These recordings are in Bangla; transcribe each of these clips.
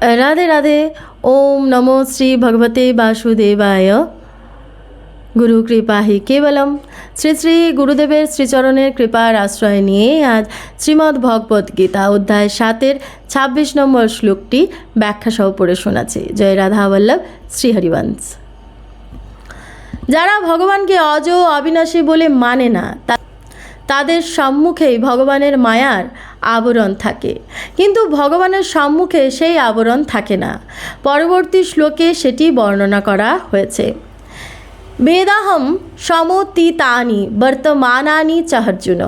রাধে রাধে ওম নমো শ্রী ভগবতে বাসুদেবায় গুরু কৃপাহি কেবলম শ্রী শ্রী গুরুদেবের শ্রীচরণের কৃপার আশ্রয় নিয়ে আজ শ্রীমদ্ ভগবত গীতা অধ্যায় সাতের ছাব্বিশ নম্বর শ্লোকটি ব্যাখ্যা সহ পড়ে শোনাচ্ছি। জয় রাধা বল্লভ শ্রীহরিবংশ যারা ভগবানকে অজ অবিনাশী বলে মানে না তাদের সম্মুখেই ভগবানের মায়ার আবরণ থাকে। কিন্তু ভগবানের সম্মুখে সেই আবরণ থাকে না। পরবর্তী শ্লোকে সেটি বর্ণনা করা হয়েছে। বেদাহম সমতীতানি বর্তমানানি চ অর্জুন,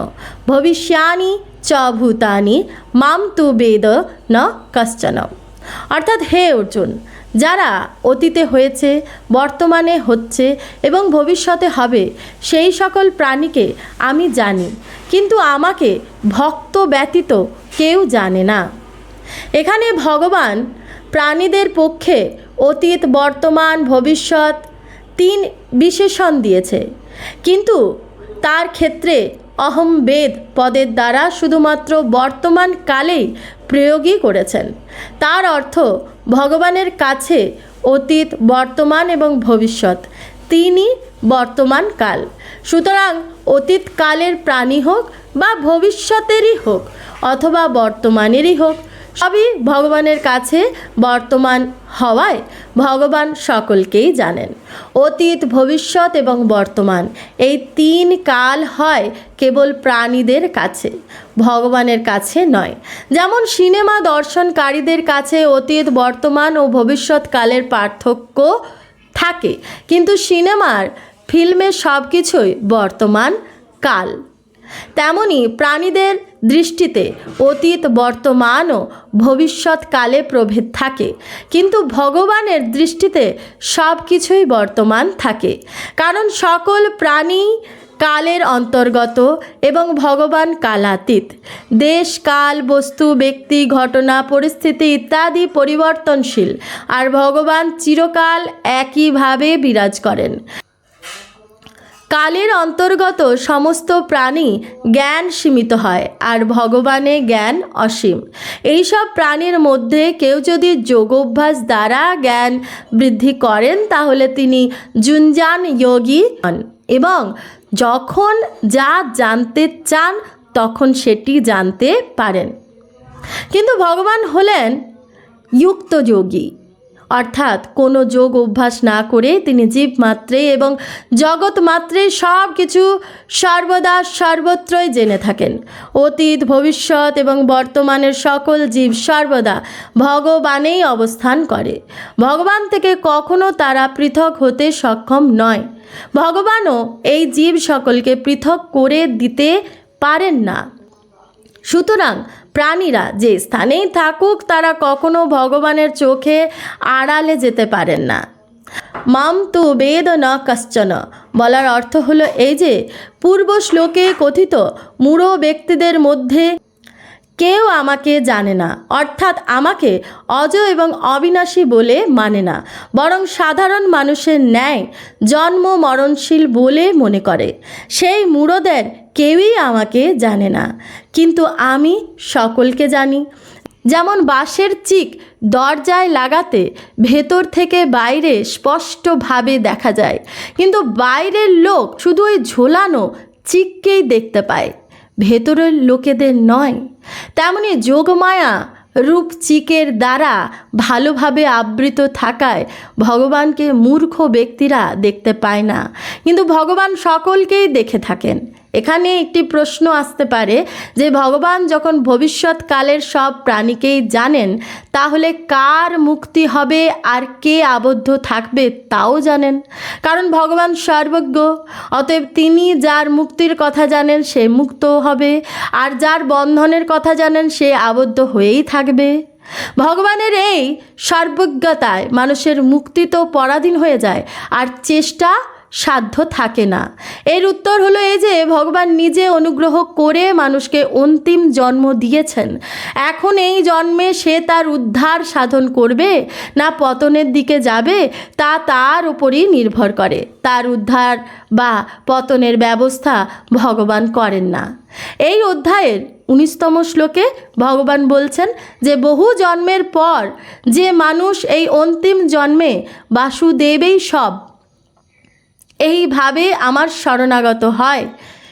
ভবিষ্যানি চ ভূতানি, মাম তু বেদ ন কশ্চন। অর্থাৎ হে অর্জুন যারা অতীতে হয়েছে, বর্তমানে হচ্ছে এবং ভবিষ্যতে হবে, সেই সকল প্রাণীকে আমি জানি, কিন্তু আমাকে ভক্ত ব্যতীত কেউ জানে না। এখানে ভগবান প্রাণীদের পক্ষে অতীত, বর্তমান, ভবিষ্যৎ তিন বিশেষণ দিয়েছে, কিন্তু তার ক্ষেত্রে অহম বেদ পদের দ্বারা শুধুমাত্র বর্তমান কালেই প্রয়োগই করেছেন। তার অর্থ, ভগবানের কাছে অতীত, বর্তমান এবং ভবিষ্যৎ, তিনি বর্তমান কাল। সুতরাং অতীত কালের প্রাণী হোক বা ভবিষ্যতেরই হোক অথবা বর্তমানেরই হোক সবই ভগবানের কাছে বর্তমান হওয়ায় ভগবান সকলকেই জানেন। অতীত, ভবিষ্যৎ এবং বর্তমান এই তিন কাল হয় কেবল প্রাণীদের কাছে, ভগবানের কাছে নয়। যেমন সিনেমা দর্শনকারীদের কাছে অতীত, বর্তমান ও ভবিষ্যৎ কালের পার্থক্য থাকে, কিন্তু সিনেমার ফিল্মের সব কিছুই বর্তমান কাল। তেমনি প্রাণীদের দৃষ্টিতে অতীত বর্তমান ও ভবিষ্যৎকালে প্রভেদ থাকে। কিন্তু ভগবানের দৃষ্টিতে সব কিছুই বর্তমান থাকে। কারণ সকল প্রাণী কালের অন্তর্গত এবং ভগবান কালাতীত। দেশ, কাল, বস্তু, ব্যক্তি, ঘটনা, পরিস্থিতি ইত্যাদি পরিবর্তনশীল। আর ভগবান চিরকাল একইভাবে বিরাজ করেন। কালের অন্তর্গত সমস্ত প্রাণী জ্ঞান সীমিত হয় আর ভগবানে জ্ঞান অসীম। এইসব প্রাণীর মধ্যে কেউ যদি যোগাভ্যাস দ্বারা জ্ঞান বৃদ্ধি করেন, তাহলে তিনি জুনজান যোগী হন এবং যখন যা জানতে চান, তখন সেটি জানতে পারেন। কিন্তু ভগবান হলেন যুক্ত যোগী। অর্থাৎ কোনো যোগ অভ্যাস না করে তিনি জীব মাত্রে এবং জগৎ মাত্রে সব কিছু সর্বদা সর্বত্রই জেনে থাকেন। অতীত, ভবিষ্যৎ এবং বর্তমানের সকল জীব সর্বদা ভগবানেই অবস্থান করে। ভগবান থেকে কখনো তারা পৃথক হতে সক্ষম নয়। ভগবানও এই জীব সকলকে পৃথক করে দিতে পারেন না। সুতরাং প্রাণীরা যে স্থানেই থাকুক, তারা কখনো ভগবানের চোখে আড়ালে যেতে পারেন না। মাম তু বেদ ন কশ্চন। বলার অর্থ হলো এই যে পূর্ব শ্লোকে কথিত মূঢ় ব্যক্তিদের মধ্যে কেউ আমাকে জানে না, অর্থাৎ আমাকে অজ এবং অবিনাশী বলে মানে না, বরং সাধারণ মানুষের ন্যায়, জন্ম মরণশীল বলে মনে করে। সেই মূঢ়দের কেউই আমাকে জানে না, কিন্তু আমি সকলকে জানি। যেমন বাঁশের চিক দরজায় লাগাতে ভেতর থেকে বাইরে স্পষ্টভাবে দেখা যায়, কিন্তু বাইরের লোক শুধু ওই ঝোলানো চিককেই দেখতে পায়। ভেতরের লোকেদের নয়। তেমনি যোগমায়া রূপচিকের দ্বারা ভালোভাবে আবৃত থাকায় ভগবানকে মূর্খ ব্যক্তিরা দেখতে পায় না। কিন্তু ভগবান সকলকেই দেখে থাকেন। এখানে একটি প্রশ্ন আসতে পারে যে ভগবান যখন ভবিষ্যৎকালের সব প্রাণীকেই জানেন, তাহলে কার মুক্তি হবে আর কে আবদ্ধ থাকবে তাও জানেন? কারণ ভগবান সর্বজ্ঞ, অতএব তিনি যার মুক্তির কথা জানেন সে মুক্ত হবে, আর যার বন্ধনের কথা জানেন সে আবদ্ধ হয়েই থাকবে। ভগবানের এই সর্বজ্ঞতায় মানুষের মুক্তি তো পরাধীন হয়ে যায়, আর চেষ্টা সাধ্য থাকে না। এর উত্তর হলো এই যে, ভগবান নিজে অনুগ্রহ করে মানুষকে অন্তিম জন্ম দিয়েছেন। এখন এই জন্মে সে তার উদ্ধার সাধন করবে, না পতনের দিকে যাবে, তা তার উপরই নির্ভর করে। তার উদ্ধার বা পতনের ব্যবস্থা ভগবান করেন না। এই অধ্যায়ের উনিশতম শ্লোকে ভগবান বলছেন যে, বহু জন্মের পর যে মানুষ এই অন্তিম জন্মে বাসুদেবেই সব এইভাবে আমার শরণাগত হয়।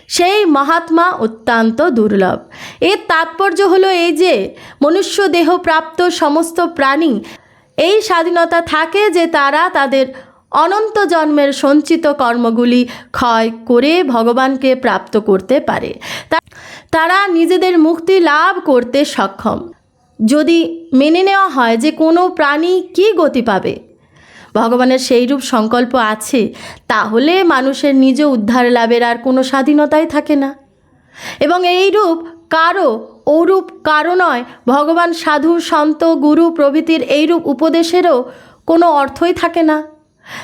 সেই মহাত্মা অত্যন্ত দুর্লভ। এর তাৎপর্য হলো এই যে, মনুষ্য দেহ প্রাপ্ত সমস্ত প্রাণী, এই স্বাধীনতা থাকে যে তারা তাদের অনন্ত জন্মের সঞ্চিত কর্মগুলি ক্ষয় করে ভগবানকে প্রাপ্ত করতে পারে। তারা নিজেদের মুক্তি লাভ করতে সক্ষম। যদি মেনে নেওয়া হয় যে কোনো প্রাণী কি গতি পাবে? ভগবানের সেই রূপ সংকল্প আছে, তাহলে মানুষের নিজ উদ্ধার লাভের আর কোনো স্বাধীনতাই থাকে না। এবং এই রূপ কারও ওরূপ কারও নয়, ভগবান সাধু, সন্ত, গুরু প্রভৃতির এইরূপ উপদেশেরও কোনো অর্থই থাকে না।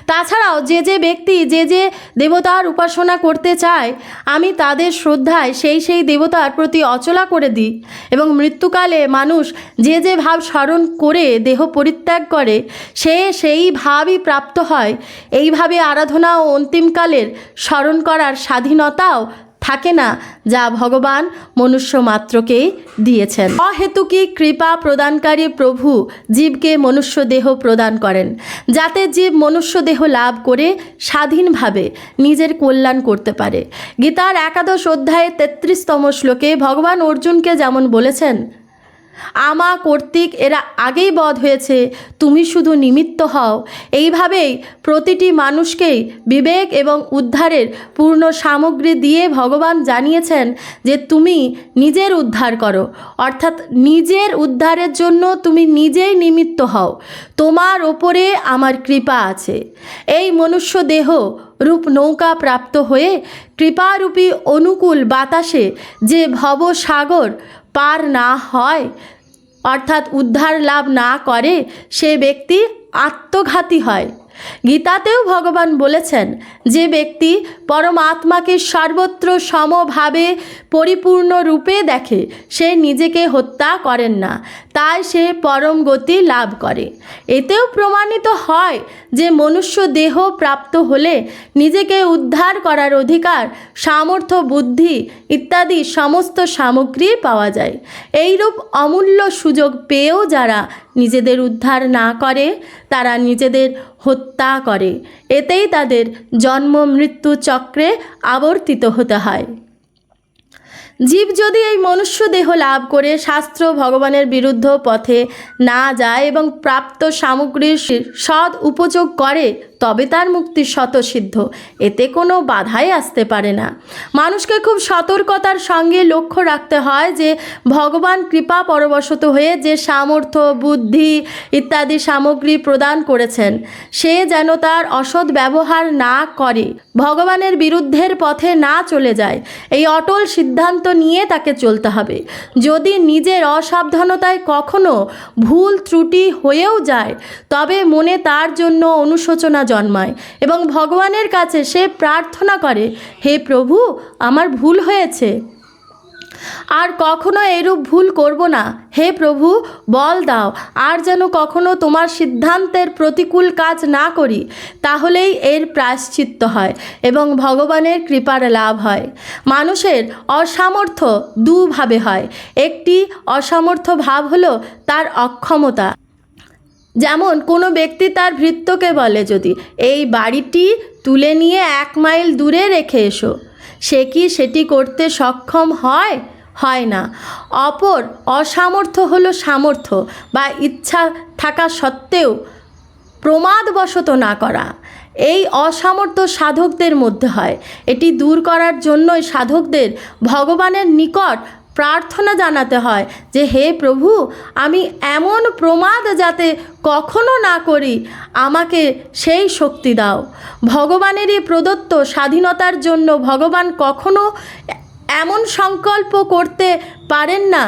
তাছাড়াও যে যে ব্যক্তি যে যে দেবতার উপাসনা করতে চায়, আমি তাদের শ্রদ্ধায় সেই সেই দেবতার প্রতি অচলা করে দিই এবং মৃত্যুকালে মানুষ যে যে ভাব স্মরণ করে দেহ পরিত্যাগ করে, সে সেই ভাবই প্রাপ্ত হয়। এইভাবে আরাধনা ও অন্তিমকালের স্মরণ করার স্বাধীনতাও থাকে না, যা ভগবান মনুষ্য মাত্রকে দিয়েছেন। অহেতুকি কৃপা প্রদানকারী প্রভু জীবকে মনুষ্য দেহ প্রদান করেন, যাতে জীব মনুষ্য দেহ লাভ করে স্বাধীনভাবে নিজের কল্যাণ করতে পারে। গীতার একাদশ অধ্যায়ে তেত্রিশতম শ্লোকে ভগবান অর্জুনকে যেমন বলেছেন আমা কর্তৃক এরা আগেই বধ হয়েছে, তুমি শুধু নিমিত্ত হও। এইভাবেই প্রতিটি মানুষকেই বিবেক এবং উদ্ধারের পূর্ণ সামগ্রী দিয়ে ভগবান জানিয়েছেন যে তুমি নিজের উদ্ধার করো। অর্থাৎ নিজের উদ্ধারের জন্য তুমি নিজেই নিমিত্ত হও। তোমার ওপরে আমার কৃপা আছে। এই মনুষ্য দেহ রূপ নৌকা প্রাপ্ত হয়ে কৃপারূপী অনুকূল বাতাসে যে ভবসাগর পার না হয় অর্থাৎ উদ্ধার লাভ না করে সে ব্যক্তি আত্মঘাতী হয়। গীতাতেও ভগবান বলেছেন যে ব্যক্তি পরমাত্মাকে সর্বত্র সমভাবে পরিপূর্ণ রূপে দেখে, সে নিজেকে হত্যা করেন না, তাই সে পরম গতি লাভ করে। এতেও প্রমাণিত হয় যে মনুষ্য দেহ প্রাপ্ত হলে নিজেকে উদ্ধার করার অধিকার, সামর্থ্য, বুদ্ধি ইত্যাদি সমস্ত সামগ্রী পাওয়া যায়। এইরূপ অমূল্য সুযোগ পেয়েও যারা নিজেদের উদ্ধার না করে, তারা নিজেদের হত্যা করে। এতেই তাদের জন্ম মৃত্যু চক্রে আবর্তিত হতে হয়। জীব যদি এই মনুষ্য দেহ লাভ করে, শাস্ত্র ভগবানের বিরুদ্ধ পথে না যায় এবং প্রাপ্ত সামগ্রীর সদ উপযোগ করে তবে তার মুক্তি স্বতঃসিদ্ধ। এতে কোনো বাধাই আসতে পারে না। মানুষকে খুব সতর্কতার সঙ্গে লক্ষ্য রাখতে হয় যে, ভগবান কৃপা পরবশত হয়ে যে সামর্থ্য, বুদ্ধি ইত্যাদি সামগ্রী প্রদান করেছেন, সে যেন তার অসৎ ব্যবহার না করে, ভগবানের বিরুদ্ধের পথে না চলে যায়। এই অটল সিদ্ধান্ত নিয়ে তাকে চলতে হবে। যদি নিজের অসাবধানতায় কখনো ভুল ত্রুটি হয়েও যায়, তবে মনে তার জন্য অনুশোচনা জন্মায় এবং ভগবানের কাছে সে প্রার্থনা করে, হে প্রভু, আমার ভুল হয়েছে। আর কখনো এরূপ ভুল করব না। হে প্রভু, বল দাও, আর যেন কখনো তোমার সিদ্ধান্তের প্রতিকূল কাজ না করি, তাহলেই এর প্রায়শ্চিত্ত হয় এবং ভগবানের কৃপার লাভ হয়। মানুষের অসামর্থ্য দুভাবে হয়। একটি অসামর্থ্য ভাব হলো তার অক্ষমতা। যেমন কোনো ব্যক্তি তার ভৃত্যকে বলে যদি, এই বাড়িটি তুলে নিয়ে এক মাইল দূরে রেখে এসো। সে কি সেটি করতে সক্ষম হয়? হয় না। অপর অসামর্থ্য হলো সামর্থ্য বা ইচ্ছা থাকা সত্ত্বেও প্রমাদবশত না করা। এই অসামর্থ্য সাধকদের মধ্যে হয়। এটি দূর করার জন্যই সাধকদের ভগবানের নিকট প্রার্থনা জানাতে হয় যে, হে প্রভু, আমি এমন প্রমাদ যাতে কখনো না করি, আমাকে সেই শক্তি দাও। ভগবানেরই প্রদত্ত স্বাধীনতার জন্য ভগবান কখনো এমন সংকল্প করতে পারেন না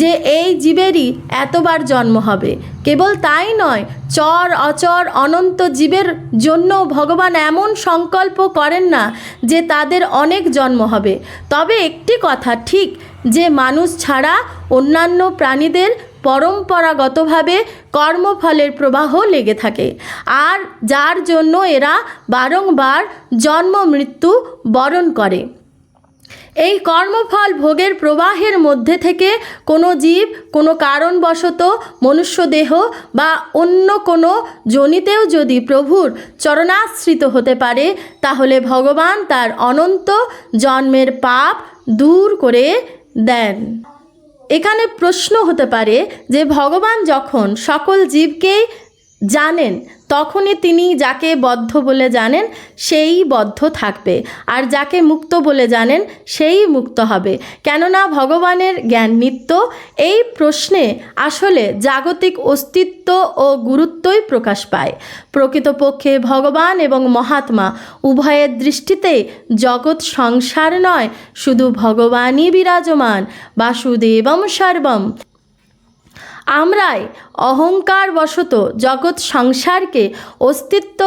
যে, এই জীবেরই এতবার জন্ম হবে। কেবল তাই নয়, চর, অচর, অনন্ত জীবের জন্য ভগবান এমন সংকল্প করেন না যে তাদের অনেক জন্ম হবে। তবে একটি কথা ঠিক, যে মানুষ ছাড়া অন্যান্য প্রাণীদের পরম্পরাগতভাবে কর্মফলের প্রবাহ লেগে থাকে। আর যার জন্য এরা বারংবার জন্ম, মৃত্যু বরণ করে। এই কর্মফল ভোগের প্রবাহের মধ্যে থেকে কোনো জীব, কোনো কারণবশত মনুষ্য দেহ বা অন্য কোনো জনিতেও যদি প্রভুর চরণাশ্রিত হতে পারে, তাহলে ভগবান তার অনন্ত জন্মের পাপ দূর করে দেন। এখানে প্রশ্ন হতে পারে যে ভগবান যখন সকল জীবকেই জানেন, তখনই তিনি যাকে বদ্ধ বলে জানেন, সেই বদ্ধ থাকবে। আর যাকে মুক্ত বলে জানেন, সেই মুক্ত হবে। কেননা ভগবানের জ্ঞান নিত্য, এই প্রশ্নে আসলে জাগতিক অস্তিত্ব ও গুরুত্বই প্রকাশ পায়। প্রকৃতপক্ষে ভগবান এবং মহাত্মা উভয়ের দৃষ্টিতে জগৎ সংসার নয়, শুধু ভগবানই বিরাজমান, বাসুদেবম সর্বম। আমরাই অহংকার বশত জগৎ সংসারকে অস্তিত্ব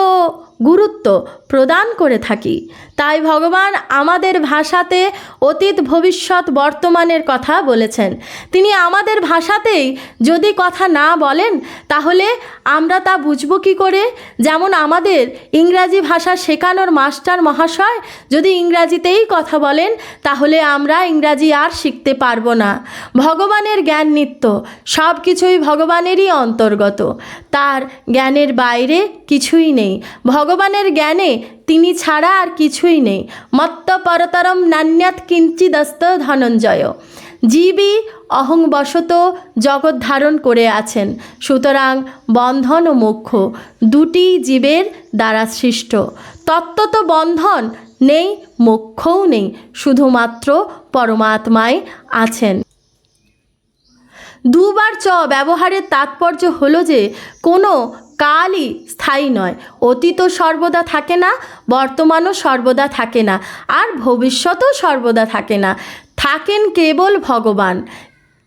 গুরুত্ব প্রদান করে থাকি। তাই ভগবান আমাদের ভাষাতে অতীত, ভবিষ্যৎ, বর্তমানের কথা বলেছেন। তিনি আমাদের ভাষাতেই যদি কথা না বলেন, তাহলে আমরা তা বুঝব কী করে? যেমন আমাদের ইংরাজি ভাষা শেখানোর মাস্টার মহাশয় যদি ইংরাজিতেই কথা বলেন, তাহলে আমরা ইংরাজি আর শিখতে পারব না। ভগবানের জ্ঞান নিত্য, সব কিছুই ভগবানেরই অন্তর্গত। তার জ্ঞানের বাইরে কিছুই নেই। ভগবানের জ্ঞানে তিনি ছাড়া আর কিছুই নেই। মত্ত পরতরম নান্যাত কিঞ্চিদস্ত ধনঞ্জয়। জীবই অহংবশত জগৎ ধারণ করে আছেন। সুতরাং বন্ধন ও মোক্ষ, দুটি জীবের দ্বারা সৃষ্ট। তত্ত্বত বন্ধন নেই, মোক্ষও নেই, শুধুমাত্র পরমাত্মায় আছেন। দুবার চ ব্যবহারের তাৎপর্য হলো যে, কোনো কালই স্থায়ী নয়। অতীতও সর্বদা থাকে না, বর্তমানও সর্বদা থাকে না, আর ভবিষ্যতও সর্বদা থাকে না। থাকেন কেবল ভগবান।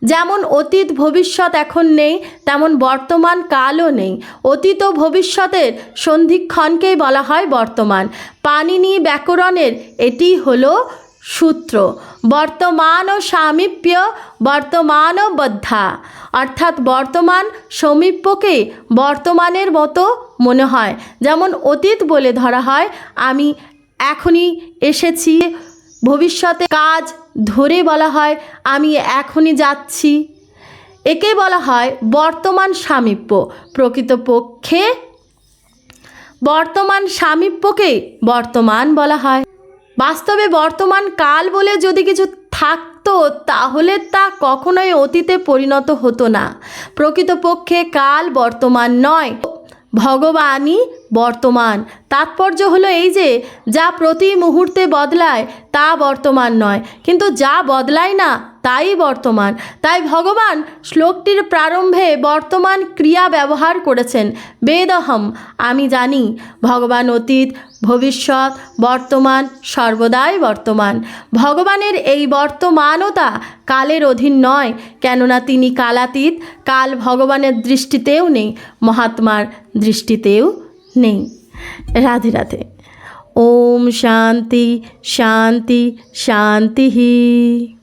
যেমন অতীত ভবিষ্যৎ এখন নেই, তেমন বর্তমান কালও নেই। অতীত ও ভবিষ্যতের সন্ধিক্ষণকেই বলা হয় বর্তমান। পানিনি ব্যাকরণের এটি হলো সূত্র। বর্তমান ও সামীপ্য বর্তমান ও বদ্ধা। অর্থাৎ বর্তমান সমীপ্যকে বর্তমানের মতো মনে হয়। যেমন অতীত বলে ধরা হয়, আমি এখনই এসেছি, ভবিষ্যতে কাজ ধরে বলা হয়, আমি এখনই যাচ্ছি। একে বলা হয় বর্তমান সামীপ্য। প্রকৃতপক্ষে বর্তমান সামীপ্যকে বর্তমান বলা হয়। বাস্তবে বর্তমান কাল বলে যদি কিছু থাকতো, তাহলে তা কখনোই অতীতে পরিণত হতো না। প্রকৃতপক্ষে কাল বর্তমান নয়। ভগবানই বর্তমান। তাৎপর্য হলো এই যে, যা প্রতি মুহূর্তে বদলায়, তা বর্তমান নয়। কিন্তু যা বদলায় না তাই বর্তমান, তাই ভগবান শ্লোকটির প্রারম্ভে বর্তমান ক্রিয়া ব্যবহার করেছেন। বেদহম আমি জানি, ভগবান অতীত, ভবিষ্যৎ, বর্তমান, সর্বদাই বর্তমান। ভগবানের এই বর্তমানতা কালের অধীন নয়, কেননা তিনি কালাতীত, কাল ভগবানের দৃষ্টিতেও নেই, মহাত্মার দৃষ্টিতেও নেই। রাধে রাধে। ওম শান্তি শান্তি শান্তি।